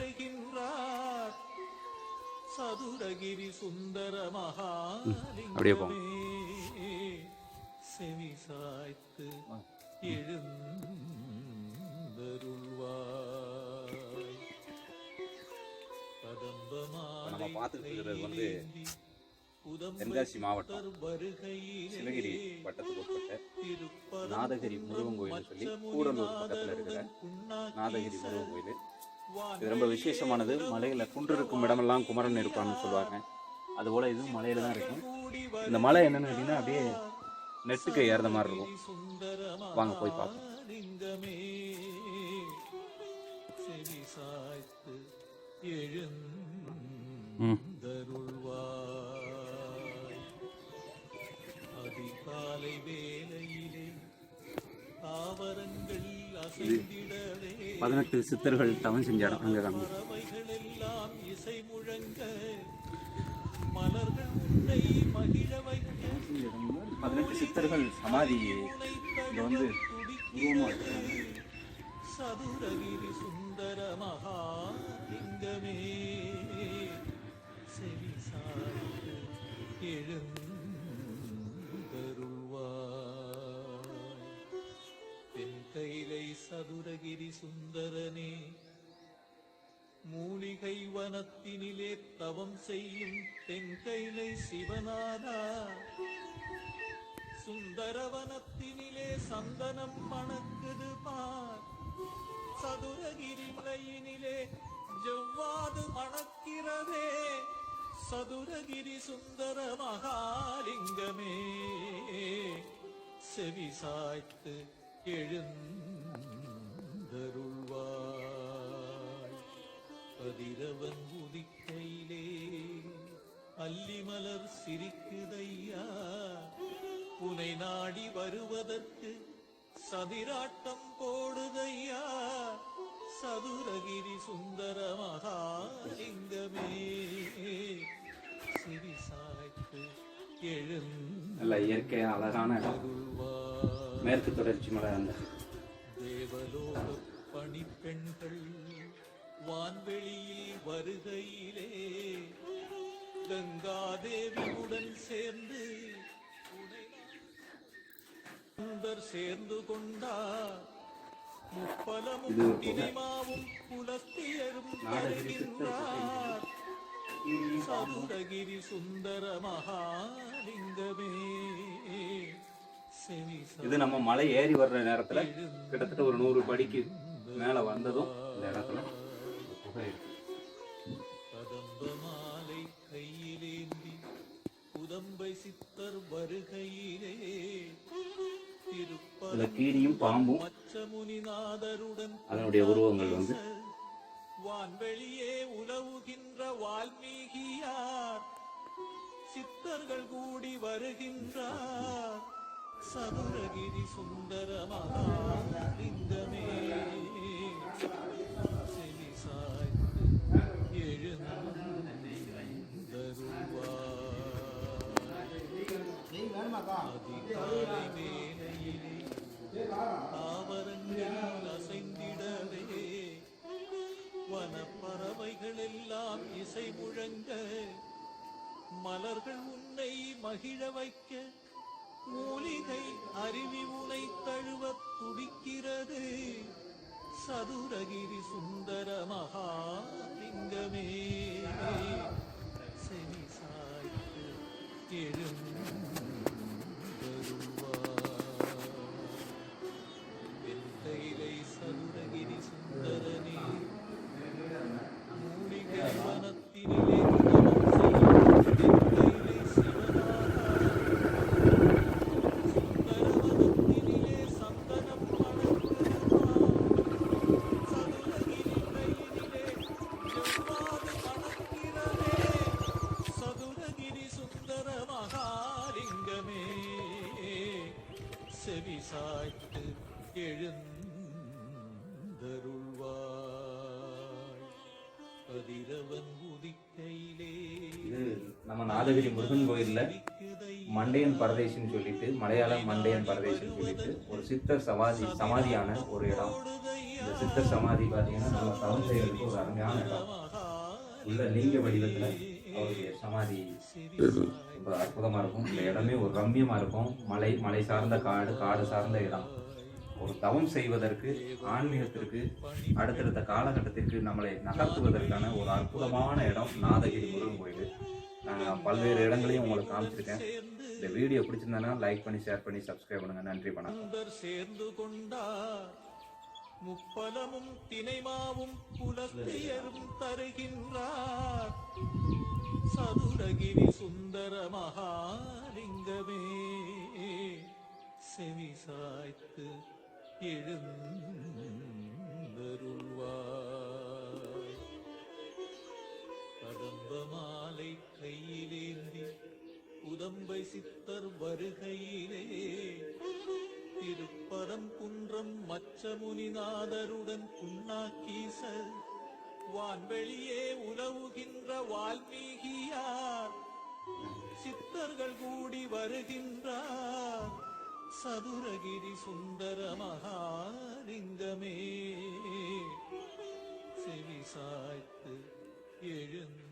வருகின்றார் சதுரகிரி சுந்தர. மகாலிங்கமே. செவி சாய்த்து எழுந்தருள்வாய். இருக்கிறது வந்து தென்காசி மாவட்டம் சிவகிரி வட்டத்துக்கு உட்பட்ட நாதகிரி முருகன் கோயில் சொல்லி கூடலூர் பக்கத்தில் இருக்கிற நாதகிரி முருகன் கோயில். இது ரொம்ப விசேஷமானது. மலையில குன்று இருக்கும் இடமெல்லாம் குமரன் இருப்பான்னு சொல்லுவாங்க. அதுபோல் இதுவும் மலையில தான் இருக்கும். இந்த மலை என்னன்னு கேட்டீங்கன்னா அப்படியே நெட்டுக்கு ஏறத மாதிரி இருக்கும். வாங்க போய் பார்ப்போம். அதிகாலை வேலையிலே தாவரங்கள் அசைந்திடவே பதினெட்டு சித்தர்கள் தவம் செஞ்ச இடம் அங்கே காமி பறவைகளெல்லாம் இசை முழங்க மலர்கள் உன்னை மகிழ வைக்க பதினெட்டு சித்தர்கள் சமாதி இங்க வந்து உருவமா இருக்கு. சதுரகிரி சுந்தர மகாலிங்கமே செவி சதுரகிரி சுந்தரனே மூலிகை வனத்தினிலே தவம் செய்யும் தென் கைலை சிவனாரா சுந்தரவனத்தினிலே சந்தனம் மணக்குது பார். சதுரகிரி மலையினிலே ஜவ்வாது மணக்கிறதே சதுரகிரி சுந்தர மகாலிங்கமே. செவி சாய்த்து எழுந்த எழுந்தருள்வாய் கதிரவன் உதிக்கையிலே அல்லிமலர் சிரிக்குதையா. உனை நாடி வருவதற்கு சதிராட்டம் போடுதையா. சதுரகிரி சுந்தர மகாலிங்கமே. சிறி சாய்த்து நல்ல இயற்கை அழகான மேற்கு தொடர்ச்சி மலை அந்த பணிப்பெண்கள் வான்வெளியில் வருகையிலே கங்காதேவியுடன் சேர்ந்து சுந்தர் சேர்ந்து கொண்டார். முப்பலமும் இனிமாவும் புலத்தியரும் தருகின்றார் சதுரகிரி சுந்தர மகாலிங்கமே. இது நம்ம மலை ஏறி வர்ற நேரத்துல கிட்டத்தட்ட ஒரு நூறு படிக்கு மேல வந்ததும் இந்த இடத்துல குகை இருக்கு. புதம்பை சித்தர் வருகையிலே. இதுல கீரியும் பாம்பும் அதனுடைய உருவங்கள் வந்து வான்வெளியே உலவுகின்ற வால்மீகியார். சித்தர்கள் கூடி வருகின்றார். சதுரகிரி சுந்தர மகாலிங்கமே செவி சாய்த்து எழுந்தருள்வார் அதிகாலை வேளையிலே தாவரங்கள் அசைந்திடவே வனப்பறவைகள் எல்லாம் இசை முழங்க மலர்கள் உன்னை மகிழ வைக்க மூலிகை அருவி சதுரகிரி சுந்தர மகாலிங்கமே செவி சாய்த்து எழுந்தருள்வார் சாய்த்து எழுந்தருள்வாய். கதிரவன் உதிக்கையிலே இது நம்ம நாதகிரி முருகன் கோயில்ல மண்டையன் பரதேசின்னு சொல்லிட்டு மலையாள மண்டையன் பரதேசின்னு சொல்லிட்டு ஒரு சித்தர் சமாதி சமாதியான ஒரு இடம். இந்த சித்தர் சமாதி பார்த்தீங்கன்னா நம்ம தவம் செய்யறதுக்கு ஒரு அருமையான இடம். உள்ள லிங்க வடிவத்துல அவருடைய சமாதி ரொம்ப அற்புதமா இருக்கும். இந்த இடமே ஒரு ரம்மியமா இருக்கும். மலை மலை சார்ந்த காடு காடு சார்ந்த இடம். ஒரு தவம் செய்வதற்கு ஆன்மீகத்திற்கு அடுத்தடுத்த காலகட்டத்திற்கு நம்மளை நகர்த்துவதற்கான ஒரு அற்புதமான இடம் நாதகிரி முருகன் கோயில். நான் பல்வேறு இடங்களையும் உங்களுக்கு காமிச்சிருக்கேன். இந்த வீடியோ பிடிச்சிருந்தேன்னா லைக் பண்ணி ஷேர் பண்ணி சப்ஸ்கிரைப் பண்ணுங்க. நன்றி வணக்கம். சேர்ந்து கொண்டார். முப்பலமும் தினைமாவும் புலஸ்தியரும் தருகின்றார். சதுரகிரி சுந்தர மகாலிங்கமே. செவி சாய்த்து எழுந்தருள்வார் கடம்ப மாலை கையிலேந்தி உதம்பை சித்தர் வருகையிலே. திருப்பரம் குன்றம் மச்சமுனிநாதருடன் புண்ணாக்கீசர் வான்வெளியே உலவுகின்ற வால்மீகியார். சித்தர்கள் கூடி வருகின்றார். சதுரகிரி சுந்தர மகாலிங்கமே. செவி சாய்த்து எழுந்த